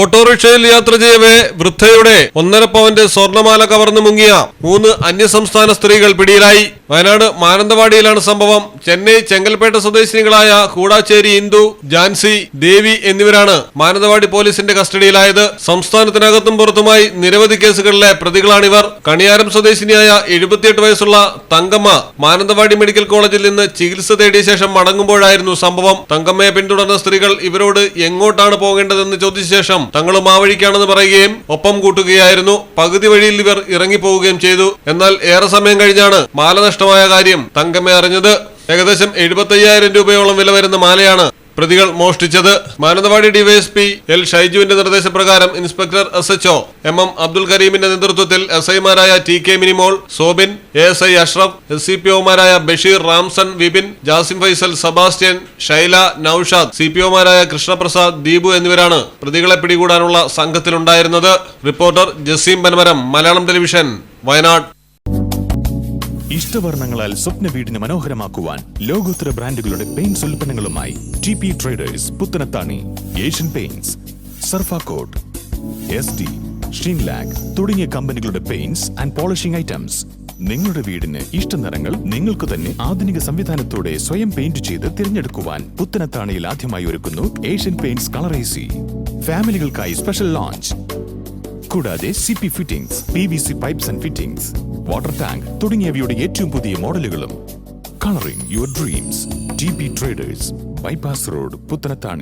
ഓട്ടോറിക്ഷയിൽ യാത്ര ചെയ്യവേ വൃദ്ധയുടെ ഒന്നര പവന്റെ സ്വർണമാല കവർന്നു മുങ്ങിയ മൂന്ന് അന്യസംസ്ഥാന സ്ത്രീകൾ പിടിയിലായി. വയനാട് മാനന്തവാടിയിലാണ് സംഭവം. ചെന്നൈ ചെങ്കൽപ്പേട്ട സ്വദേശിനികളായ കൂടാച്ചേരി ഇന്ദു ജാൻസി ദേവി എന്നിവരാണ് മാനന്തവാടി പോലീസിന്റെ കസ്റ്റഡിയിലായത്. സംസ്ഥാനത്തിനകത്തും പുറത്തുമായി നിരവധി കേസുകളിലെ പ്രതികളാണിവർ കണിയാരം സ്വദേശിനിയായ എഴുപത്തിയെട്ട് വയസ്സുള്ള തങ്കമ്മ മാനന്തവാടി മെഡിക്കൽ കോളേജിൽ നിന്ന് ചികിത്സ തേടിയ ശേഷം മടങ്ങുമ്പോഴായിരുന്നു സംഭവം. തങ്കമ്മയെ പിന്തുടർന്ന സ്ത്രീകൾ ഇവരോട് എങ്ങോട്ടാണ് പോകേണ്ടതെന്ന് ചോദിച്ച ശേഷം തങ്ങളും ആ വഴിക്കാണെന്ന് പറയുകയും ഒപ്പം കൂട്ടുകയായിരുന്നു. പകുതി വഴിയിൽ ഇവർ ഇറങ്ങിപ്പോവുകയും ചെയ്തു. എന്നാൽ ഏറെ സമയം കഴിഞ്ഞാണ് മാല നഷ്ടമായ കാര്യം തങ്കമ്മ അറിഞ്ഞത് ഏകദേശം എഴുപത്തയ്യായിരം രൂപയോളം വില വരുന്ന മാലയാണ് പ്രതികൾ മോഷ്ടിച്ചത്. മാനന്തവാടി ഡിവൈഎസ്പി എൽ ഷൈജുവിന്റെ നിർദ്ദേശപ്രകാരം inspector S HO M M Abdul കരീമിന്റെ നേതൃത്വത്തിൽ എസ് ഐമാരായ T K Minimol Sobin A S I Ashraf S C P ഒമാരായ Basheer Ramson Vipin Jasim Faisal Sebastian Shaila Noushad C P ഒമാരായ Krishnaprasad Deepu എന്നിവരാണ് പ്രതികളെ പിടികൂടാനുള്ള സംഘത്തിലുണ്ടായിരുന്നത്. Reporter Jaseem Panamaram Malayalam television Wayanad. ഇഷ്ടവർണങ്ങളാൽ സ്വപ്ന വീടിന് മനോഹരമാക്കുവാൻ ലോകോത്തര ബ്രാൻഡുകളുടെ paints ഉൽപ്പന്നങ്ങളുമായി T P traders Puthanathani Asian Paints Surfacoat S D Sheenlac തുടങ്ങിയ കമ്പനികളുടെ പെയിന്റ്സ് ആൻഡ് പോളിഷിംഗ് ഐറ്റംസ്. നിങ്ങളുടെ വീടിന് ഇഷ്ട നിറങ്ങൾ നിങ്ങൾക്ക് തന്നെ ആധുനിക സംവിധാനത്തോടെ സ്വയം പെയിന്റ് ചെയ്ത് തിരഞ്ഞെടുക്കുവാൻ പുത്തനത്താണിയിൽ ആദ്യമായി ഒരുക്കുന്നു ഏഷ്യൻ പെയിന്റ്സ് കളറേസി ഫാമിലികൾക്കായി സ്പെഷ്യൽ ലോഞ്ച്. കൂടാതെ C P fittings P V C pipes and fittings. Water tank തുടങ്ങിയവയുടെ ഏറ്റവും പുതിയ മോഡലുകളും. Colouring your dreams T B traders bypass road Puthanathani.